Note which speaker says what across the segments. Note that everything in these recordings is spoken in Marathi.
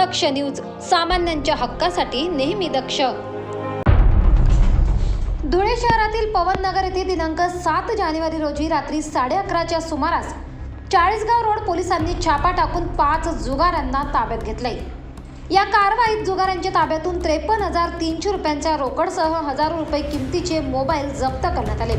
Speaker 1: दक्ष न्यूज सामान्यांच्या हक्कासाठी नेहमी दक्ष. धुळे शहरातील पवन नगर येथे दिनांक सात जानेवारी रोजी रात्री साडे अकराच्या सुमारास चाळीसगाव रोड पोलिसांनी छापा टाकून पाच जुगारांना ताब्यात घेतले या कारवाईत जुगारांच्या ताब्यातून त्रेपन्न हजार तीनशे रुपयांच्या रोकडसह हजारो रुपये किमतीचे मोबाईल जप्त करण्यात आले.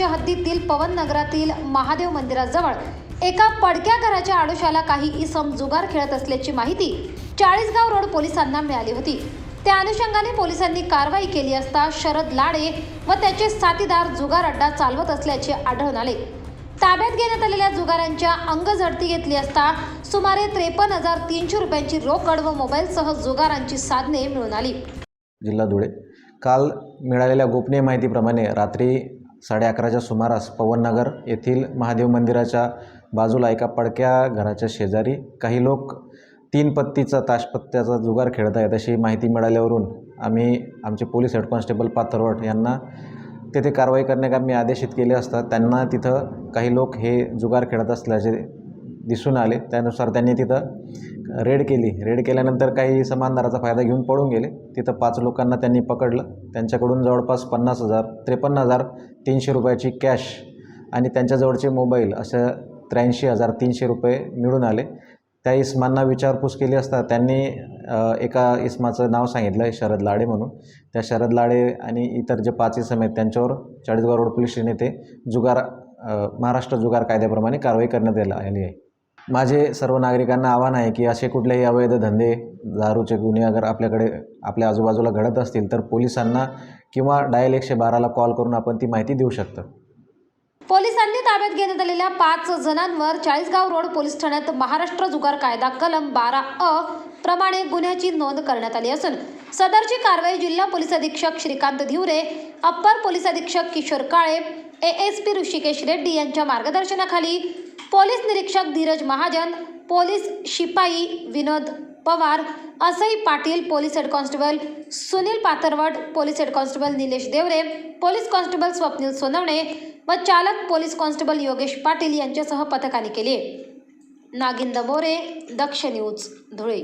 Speaker 1: महाराष्ट्राच्या हद्दीतील पवन नगरातील महादेव मंदिराजवळ एका पडक्या घराच्या आडोशाला काही इसम जुगार खेळत असल्याची माहिती चाळीसगाव रोड पोलिसांना मिळाली होती. त्या अनुषंगाने पोलिसांनी कारवाई केली असता शरद लाडे व त्याचे साथीदार जुगार अड्डा चालवत असल्याचे आढळून आले. ताब्यात घेण्यात आलेल्या जुगारांच्या अंग झडती घेतली असता सुमारे त्रेपन्न हजार तीनशे रुपयांची रोकड व मोबाईलसह जुगारांची साधने मिळून आली.
Speaker 2: जिल्हा धुळे. काल मिळालेल्या गोपनीय माहितीप्रमाणे रात्री साडे अकराच्या सुमारास पवननगर येथील महादेव मंदिराच्या बाजूला एका पडक्या घराच्या शेजारी काही लोक तीन पत्तीचा ताशपत्त्याचा जुगार खेळत आहेत अशी माहिती मिळाल्यावरून आम्ही आमचे पोलीस हेड कॉन्स्टेबल पाथरवट यांना तेथे कारवाई करण्याकामी आदेशित केले असता त्यांना तिथं काही लोक हे जुगार खेळत असल्याचे दिसून आले. त्यानुसार त्यांनी तिथं रेड केली. रेड केल्यानंतर काही समानदाराचा फायदा घेऊन पळून गेले. तिथं पाच लोकांना त्यांनी पकडलं. त्यांच्याकडून जवळपास पन्नास हजार त्रेपन्न हजार तीनशे रुपयाची कॅश आणि त्यांच्याजवळचे मोबाईल असं त्र्याऐंशी हजार तीनशे रुपये मिळून आले. त्या इस्मांना विचारपूस केली असता त्यांनी एका इस्माचं नाव सांगितलं आहे शरद लाडे म्हणून. त्या शरद लाडे आणि इतर जे पाच इसम आहेत त्यांच्यावर चाळीसगाव रोड पोलीस स्टेशन येथे जुगार महाराष्ट्र जुगार कायद्याप्रमाणे कारवाई करण्यात आली आहे. माझे सर्व नागरिकांना आव्हान आहे की असे कुठलेही अवैध धंदे दारूचे गुन्हे अगर आपल्याकडे आपल्या आजूबाजूला घडत असतील तर पोलिसांना किंवा डायल एकशे बाराला कॉल करून आपण ती माहिती देऊ शकतो.
Speaker 1: पोलिसांनी ताब्यात घेण्यात आलेल्या पाच जणांवर चाळीसगाव रोड पोलीस ठाण्यात महाराष्ट्र जुगार कायदा कलम बारा अ प्रमाणे गुन्ह्याची नोंद करण्यात आली असून सदरची कारवाई जिल्हा पोलीस अधीक्षक श्रीकांत धिवरे अप्पर पोलीस अधीक्षक Kishor Kale A S P Rushikesh Reddy यांच्या मार्गदर्शनाखाली पोलीस निरीक्षक धीरज महाजन पोलीस शिपाई Vinod Pawar असई Patil police head constable Sunil Patharwat police head constable Nilesh Deore police constable Swapnil Sonawane व चालक पोलीस कॉन्स्टेबल योगेश पाटील यांच्यासह पथकाने केले. नागिंद मोरे दक्ष न्यूज धुळे.